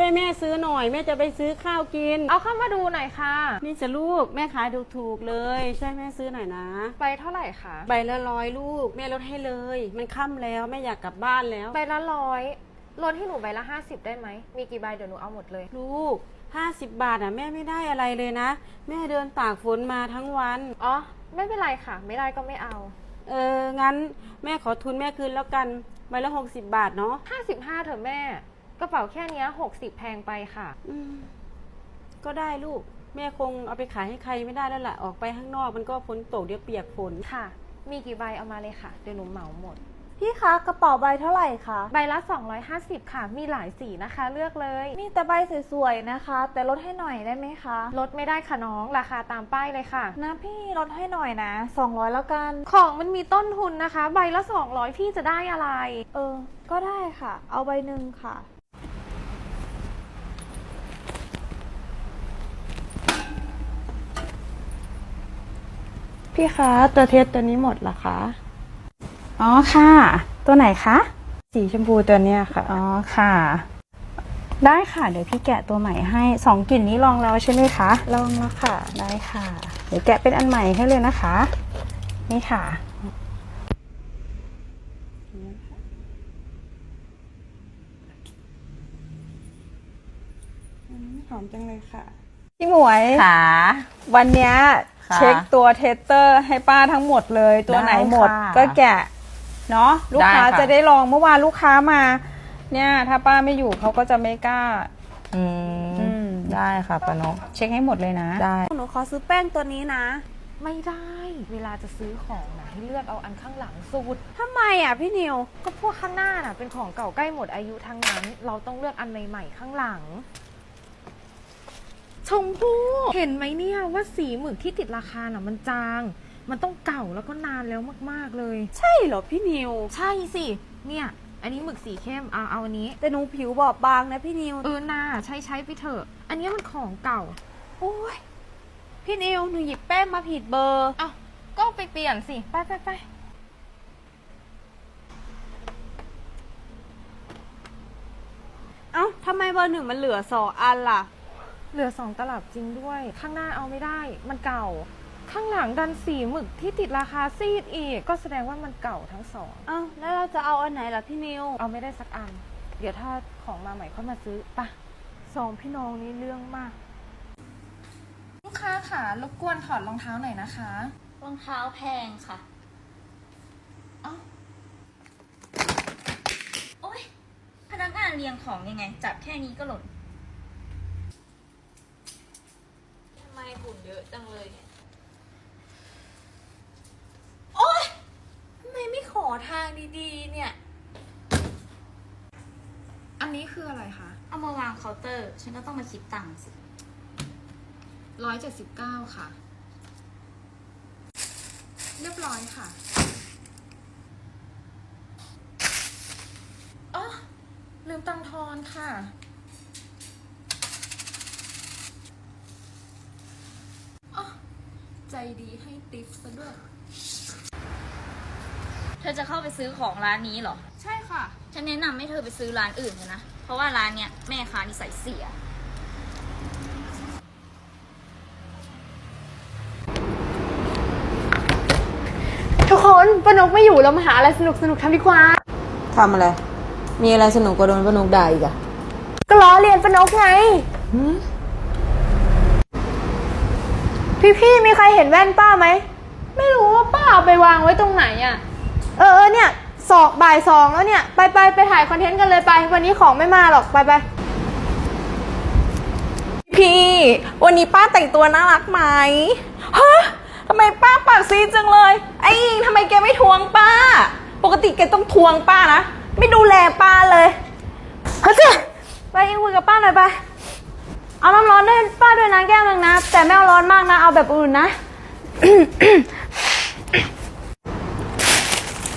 ช่วยแม่ซื้อหน่อยแม่จะไปซื้อข้าวกิน เอาเข้ามาดูหน่อยค่ะ นี่จะลูกแม่ขายถูกๆเลย ช่วยแม่ซื้อหน่อยนะ ใบเท่าไหร่คะใบละร้อยลูก แม่ลดให้เลย มันค่ำแล้วแม่อยากกลับบ้านแล้ว ใบละร้อยลดให้หนูใบละห้าสิบได้ไหม มีกี่ใบเดี๋ยวหนูเอาหมดเลย ลูกห้าสิบบาทอะแม่ไม่ได้อะไรเลยนะ แม่เดินตากฝนมาทั้งวัน อ๋อ ไม่เป็นไรค่ะ ไม่ได้ก็ไม่เอา เอองั้นแม่ขอทุนแม่คืนแล้วกันใบละหกสิบบาทเนาะห้าสิบห้าเถอะแม่ กระเป๋าแค่เนี้หกสิบแพงไปค่ะ อืมก็ได้ลูก แม่คงเอาไปขายให้ใครไม่ได้แล้วล่ะ ออกไปข้างนอกมันก็ฝนตกเดี๋ยวเปียกฝน ค่ะ มีกี่ใบเอามาเลยค่ะ เดี๋ยวหนูเหมาหมด พี่คะกระเป๋าใบเท่าไหร่คะใบละ 250 ค่ะ มีหลายสีนะคะ เลือกเลย มีแต่ใบสวยๆนะคะ แต่ลดให้หน่อยได้ไหมคะลดไม่ได้ค่ะน้อง ราคาตามป้ายเลยค่ะ นะพี่ลดให้หน่อยนะ200แล้วกัน ของมันมีต้นทุนนะคะ ใบละ 200 พี่จะได้อะไร เออ ก็ได้ค่ะ เอาใบหนึ่งค่ะ พี่คะตัวเทสตัวนี้หมดละคะอ๋อค่ะ ตัวไหนคะ สีชมพูตัวเนี้ยค่ะ อ๋อค่ะ ได้ค่ะ เดี๋ยวพี่แกะตัวใหม่ให้สองกลิ่นนี้ลองแล้วใช่ไหมคะ ลองแล้วค่ะ ได้ค่ะ เดี๋ยวแกะเป็นอันใหม่ให้เลยนะคะ นี่ค่ะ หอมจังเลยค่ะ พี่หมวยค่ะวันเนี้ยค่ะเช็คตัวเทสเตอร์ให้ป้าทั้งหมดเลย ตัวไหนหมดได้ค่ะก็แกะเนาะลูกค้าได้ค่ะ จะได้ลองเมื่อวานลูกค้ามา เนี่ย ถ้าป้าไม่อยู่เขาก็จะไม่กล้า อือืม ม ได้ค่ะปานกเช็คให้หมดเลยนะ ได้ หนูขอซื้อแป้งตัวนี้นะ ไม่ได้ เวลาจะซื้อของนะให้เลือกเอาอันข้างหลังสุด ทำไมอะพี่นิว ก็พวกข้างหน้าน่ะเป็นของเก่าใกล้หมดอายุทั้งนั้น เราต้องเลือกอันใหม่ๆข้างหลัง ชมพู่เห็นไหมเนี่ยว่าสีหมึกที่ติดราคาน่ะมันจาง มันต้องเก่าแล้วก็นานแล้วมากๆเลย ใช่เหรอพี่นิว ใช่สิ เนี่ย อันนี้หมึกสีเข้มเอาเอาอันนี้ แต่หนูผิวบอบบางนะพี่นิว เออน่าใช้ใช้ไปเถอะ อันนี้มันของเก่า โอ้ยพี่นิวหนูหยิบแป้งมาผิดเบอร์เอาก็ไปเปลี่ยนสิ ไปไปไปเอ้าทำไมเบอร์หนึ่งมันเหลือสองอันล่ะ เหลือสองตลับจริงด้วย ข้างหน้าเอาไม่ได้มันเก่า ข้างหลังดันสีหมึกที่ติดราคาซีดอีก ก็แสดงว่ามันเก่าทั้งสองเอ้าแล้วเราจะเอาอันไหนล่ะพี่นิว เอาไม่ได้สักอัน เดี๋ยวถ้าของมาใหม่ค่อยมาซื้อปะสองพี่น้องนี่เรื่องมาก ลูกค้าค่ะรบกวนถอดรองเท้าหน่อยนะคะรองเท้าแพงค่ะ เอ้าโอ๊ยพนักงานเรียงของยังไง จับแค่นี้ก็หล่น ทำไมฝุ่นเยอะจังเลยเนี่ยโอ๊ยทำไมไม่ขอทางดีๆ เนี่ย อันนี้คืออะไรคะเอามาวางเคาน์เตอร์ ฉันก็ต้องมาคิดตังค์สิร้อยเจ็ดสิบเก้าค่ะ เรียบร้อยค่ะ อ๋อ ลืมตังค์ทอนค่ะ อ๋อ ใจดีให้ติปซะด้วย เธอจะเข้าไปซื้อของร้านนี้เหรอ ใช่ค่ะ ฉันแนะนำให้เธอไปซื้อร้านอื่นเถอะนะ เพราะว่าร้านเนี้ยแม่ค้านิสัยเสีย ทุกคนปนกไม่อยู่เรามาหาอะไรสนุกสนุกทำดีกว่า ทำอะไร มีอะไรสนุกกว่าโดนปานกด่าอีกอะก็ล้อเรียนปนกไง พี่พี่ๆมีใครเห็นแว่นป้าไหม ไม่รู้ว่าป้าเอาไปวางไว้ตรงไหนอะเออเออเนี่ยสองบ่ายสองแล้วเนี่ย ไปไปไปถ่ายคอนเทนต์กันเลยไป วันนี้ของไม่มาหรอกไปไปพี่ วันนี้ป้าแต่งตัวน่ารักไหมฮะทำไมป้าปากซีดจังเลย ไอ้อิงทำไมแกไม่ทวงป้า ปกติแกต้องทวงป้านะ ไม่ดูแลป้าเลย เฮ้ยเจ้าไปอิงคุยกับป้าหน่อยไป เอาน้ำร้อนด้วยป้าด้วยนะแก้วหนึงนะ แต่ไม่เอาร้อนมากนะ เอาแบบอื่นนะ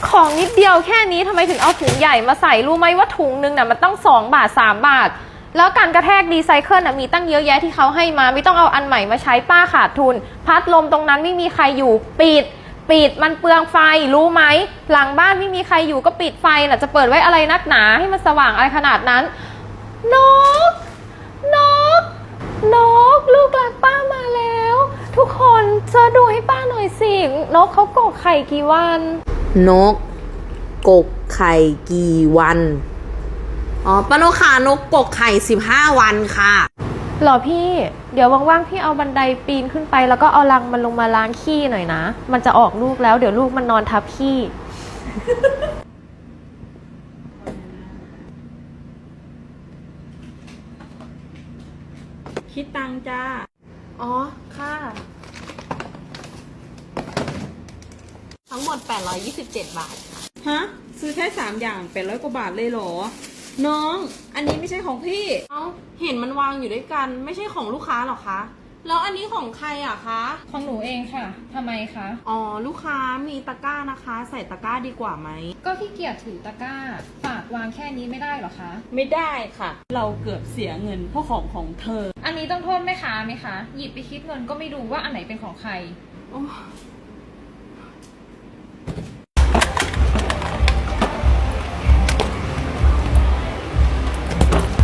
ของนิดเดียวแค่นี้ทำไมถึงเอาถุงใหญ่มาใส่รู้ไหมว่าถุงนึงน่ะมันต้อง2บาท3บาท แล้วการกระแทกรีไซเคิลน่ะมีตั้งเยอะแยะที่เขาให้มา ไม่ต้องเอาอันใหม่มาใช้ป้าขาดทุน พัดลมตรงนั้นไม่มีใครอยู่ปิด ปิดมันเปลืองไฟรู้ไหมหลังบ้านไม่มีใครอยู่ก็ปิดไฟน่ะจะเปิดไว้อะไรนักหนาให้มันสว่างอะไรขนาดนั้น no นกลูกรักป้ามาแล้ว ทุกคนเธอดูให้ป้าหน่อยสิ นกเขากกไข่กี่วัน นก กกไข่กี่วัน อ๋อป้านกค่นกกกไข่สิบห้าวันค่ะ หรอพี่ เดี๋ยวว่างๆพี่เอาบันไดปีนขึ้นไป แล้วก็เอาลังมันลงมาล้างขี้หน่อยนะ มันจะออกลูกแล้ว เดี๋ยวลูกมันนอนทับขี้ จ้า อ๋อ ค่ะ ทั้งหมด 827 บาท ฮะ ซื้อแค่สามอย่างแปดร้อยกว่าบาทเลยเหรอ น้อง อันนี้ไม่ใช่ของพี่ เอ้า เห็นมันวางอยู่ด้วยกัน ไม่ใช่ของลูกค้าหรอคะ แล้วอันนี้ของใครอะคะ ของหนูเองค่ะ ทำไมคะ อ๋อ ลูกค้ามีตะกร้านะคะ ใส่ตะกร้าดีกว่าไหม ก็ขี้เกียจถือตะกร้า ฝากวางแค่นี้ไม่ได้หรอคะ ไม่ได้ค่ะ เราเกือบเสียเงินเพราะของของเธอ อันนี้ต้องโทษแม่ค้าไหมคะ หยิบไปคิดเงินก็ไม่ดูว่าอันไหนเป็นของใครโ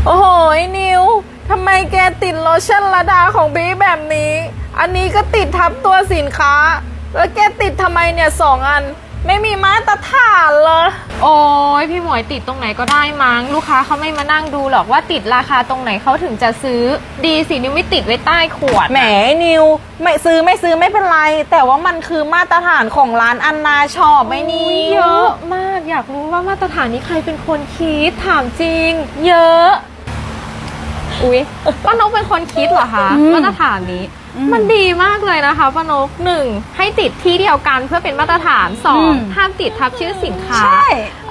อ้โหนิวทำไมแกติดโลชั่นระดาของบีแบบนี้ อันนี้ก็ติดทับตัวสินค้า แล้วแกติดทำไมเนี่ยสองอัน ไม่มีมาตรฐาน พี่หมวยติดตรงไหนก็ได้มั้งลูกค้าเขาไม่มานั่งดูหรอกว่าติดราคาตรงไหนเขาถึงจะซื้อดีสินิวไม่ติดไว้ใต้ขวด แหมนิวไม่ซื้อไม่ซื้อไม่เป็นไร แต่ว่ามันคือมาตรฐานของร้านอันนาชอบไหมนิอุ๊ยวเยอะมากอยากรู้ว่ามาตรฐานนี้ใครเป็นคนคิดถามจริง เยอะ อุ๊ยป้านกเป็นคนคิดเหรอคะมาตรฐานนี้ มันดีมากเลยนะคะป้านกหนึ่งให้ติดที่เดียวกันเพื่อเป็นมาตรฐานสองห้ามติดทับชื่อสินค้า ใช่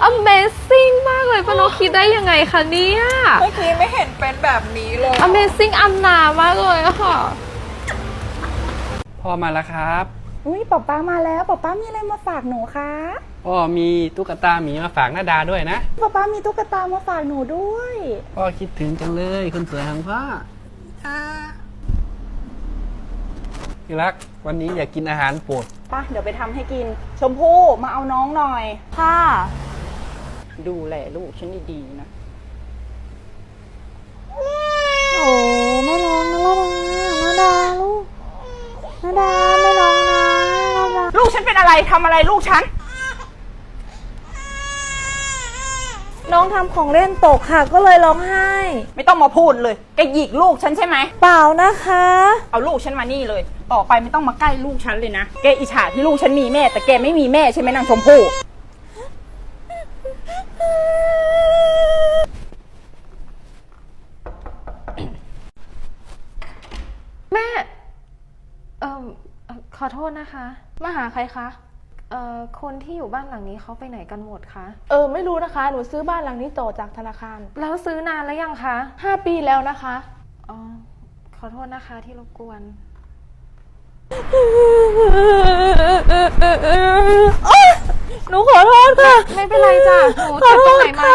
Amazing มากเลยป้านกคิดได้ยังไงคะเนี่ย เมื่อกี้ไม่เห็นเป็นแบบนี้เลย Amazing อันนามากเลยอะค่ะ พ่อมาแล้วครับอุ้ยป๊าป๊ามาแล้วป๊าป๊ามีอะไรมาฝากหนูคะพ่อมีตุ๊กตาหมีมาฝากน้าดาด้วยนะป๊าป๊ามีตุ๊กตามาฝากหนูด้วย พ่อคิดถึงจังเลยคนสวยของพ่อ ที่รักวันนี้อยากกินอาหารโปรดป่ะเดี๋ยวไปทำให้กิน ชมพู่มาเอาน้องหน่อย ค่ะ ดูแลลูกฉันดีๆนะ โอ้ไม่ร้องนะละดานาดาลูกนาดาไม่ร้องนะนาดา ลูกฉันเป็นอะไรทำอะไรลูกฉัน น้องทำของเล่นตกค่ะ ก็เลยร้องไห้ ไม่ต้องมาพูดเลย แกหยิกลูกฉันใช่ไหม เปล่านะคะ เอาลูกฉันมานี่เลย ต่อไปไม่ต้องมาใกล้ลูกฉันเลยนะ แกอิจฉาที่ลูกฉันมีแม่ แต่แกไม่มีแม่ใช่ไหมนางชมพู่ แม่ เอ่อเอ่อขอโทษนะคะ มาหาใครคะ เอ่อคนที่อยู่บ้านหลังนี้เขาไปไหนกันหมดคะ เออไม่รู้นะคะ หนูซื้อบ้านหลังนี้ต่อจากธนาคาร แล้วซื้อนานแล้วยังคะ 5 ปีแล้วนะคะ อ๋อ ขอโทษนะคะที่รบกวน หนูขอโทษค่ะไม่เป็นไรจ้ะหนูเจ็บตรงไหนไหม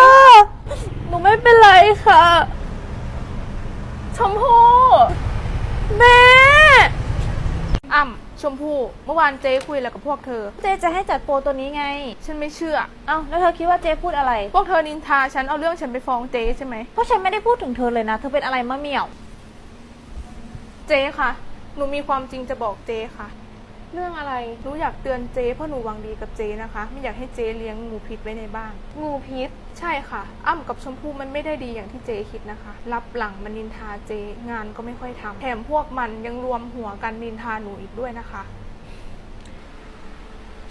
หนูไม่เป็นไรค่ะ ชมพู่ แม่ อ่ำ ชมพู่เมื่อวานเจ๊คุยอะไรกับพวกเธอ เจ๊จะให้จัดโปรตัวนี้ไง ฉันไม่เชื่อ เอ้าแล้วเธอคิดว่าเจ๊พูดอะไร พวกเธอนินทาฉันเอาเรื่องฉันไปฟ้องเจ๊ใช่ไหมเพราะฉันไม่ได้พูดถึงเธอเลยนะ เธอเป็นอะไรมะเหมี่ยว เจ๊คะหนูมีความจริงจะบอกเจ๊ค่ะ เรื่องอะไรหนูอยากเตือนเจ๊เพราะหนูหวังดีกับเจ๊นะคะ ไม่อยากให้เจ๊เลี้ยงงูพิษไว้ในบ้าน งูพิษ ใช่ค่ะ อ้ำกับชมพู่มันไม่ได้ดีอย่างที่เจ๊คิดนะคะ รับหลังมันนินทาเจ๊งานก็ไม่ค่อยทำแถมพวกมันยังรวมหัวกันนินทาหนูอีกด้วยนะคะ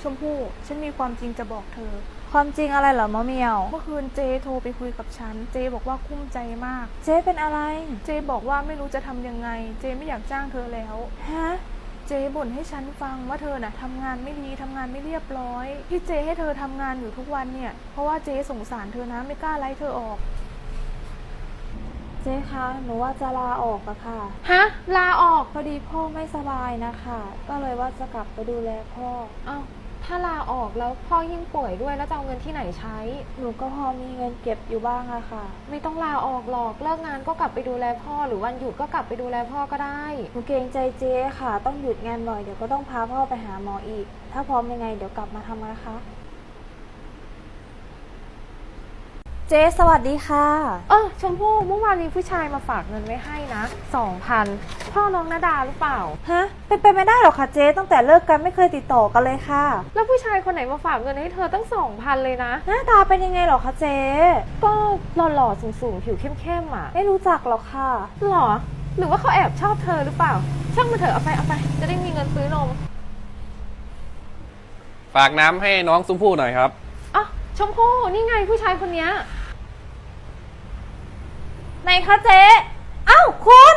ชมพู่ฉันมีความจริงจะบอกเธอ ความจริงอะไรเหรอมะเหมี่ยว เมื่อคืนเจ๊โทรไปคุยกับฉัน เจ๊บอกว่ากุ้มใจมาก เจ๊เป็นอะไร เจ๊บอกว่าไม่รู้จะทำยังไง เจ๊ไม่อยากจ้างเธอแล้ว ฮะ เจ๊บ่นให้ฉันฟังว่าเธอน่ะทำงานไม่ดีทำงานไม่เรียบร้อยที่เจ๊ให้เธอทำงานอยู่ทุกวันเนี่ยเพราะว่าเจ๊สงสารเธอนะไม่กล้าไล่เธอออก เจ๊คะหนูว่าจะลาออกอะค่ะ ฮะ ลาออก พอดีพ่อไม่สบายนะคะ ก็เลยว่าจะกลับไปดูแลพ่อ เอา้า ถ้าลาออกแล้วพ่อยิ่งป่วยด้วยแล้วจะเอาเงินที่ไหนใช้ หนูก็พอมีเงินเก็บอยู่บ้างอะค่ะ ไม่ต้องลาออกหรอกเลิกงานก็กลับไปดูแลพ่อ หรือวันหยุดก็กลับไปดูแลพ่อก็ได้ หนูเกรงใจเจ๊ค่ะ ต้องหยุดงานบ่อยเดี๋ยวก็ต้องพาพ่อไปหาหมออีก ถ้าพร้อมยังไงเดี๋ยวกลับมาทำนะคะ จ เจ๊สวัสดีค่ะ เออชมพู่เมื่อวานมีผู้ชายมาฝากเงินไว้ให้นะสองพันพ่อน้องนาดาหรือเปล่า ฮะ เป็นไปไม่ได้หรอกค่ะเจ๊ตั้งแต่เลิกกันไม่เคยติดต่อกันเลยค่ะ แล้วผู้ชายคนไหนมาฝากเงินให้เธอตั้งสองพันเลยนะ หน้าตาเป็นยังไงหรอคะเจ๊ก็หล่อๆสูงๆผิวเข้มๆอะไม่รู้จักหรอกค่ะ หรอ หรือว่าเขาแอบชอบเธอหรือเปล่า ช่างมาเถอะเอาไปเอาไป จะได้มีเงินซื้อนมฝากน้ำให้น้องซุ้มพู่หน่อยครับอ๋อชมพู่นี่ไงผู้ชายคนเนี้ย ไหนคะเจ๊เอ้าคุณ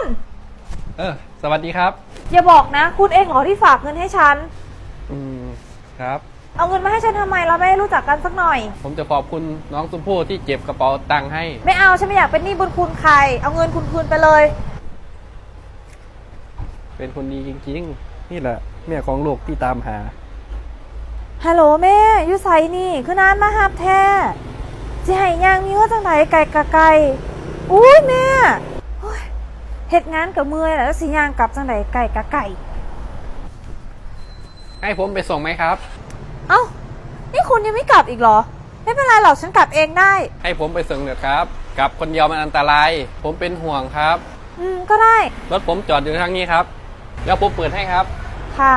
เออ สวัสดีครับ อย่าบอกนะ คุณเองเหรอที่ฝากเงินให้ฉัน อืม ครับ เอาเงินมาให้ฉันทำไมเราไม่ได้รู้จักกันสักหน่อย ผมจะขอบคุณน้องซุ้มพู่ที่เก็บกระเป๋าตังค์ให้ ไม่เอาฉันไม่อยากเป็นหนี้บุญคุณใคร เอาเงินคุณคืนไปเลย เป็นคนดีจริงๆ นี่แหละแม่ของลูกที่ตามหา ฮัลโหลแม่อยู่ไสนี่ คือนานมาหับแท้สิให้ย่างมีว่าจังไหนไก่กะไก่ อุ้ยแม่โอ้ยเฮ็ดงานกับเมื่อยแล้วสิย่างกลับจังไหนไก่กะไก่ ให้ผมไปส่งไหมครับ เอ้า นี่คุณยังไม่กลับอีกเหรอ ไม่เป็นไรหรอกฉันกลับเองได้ ให้ผมไปส่งเถอะครับกลับคนเดียวมันอันตราย ผมเป็นห่วงครับ อืม ก็ได้ รถผมจอดอยู่ทางนี้ครับเดี๋ยวผมเปิดให้ครับ ค่ะ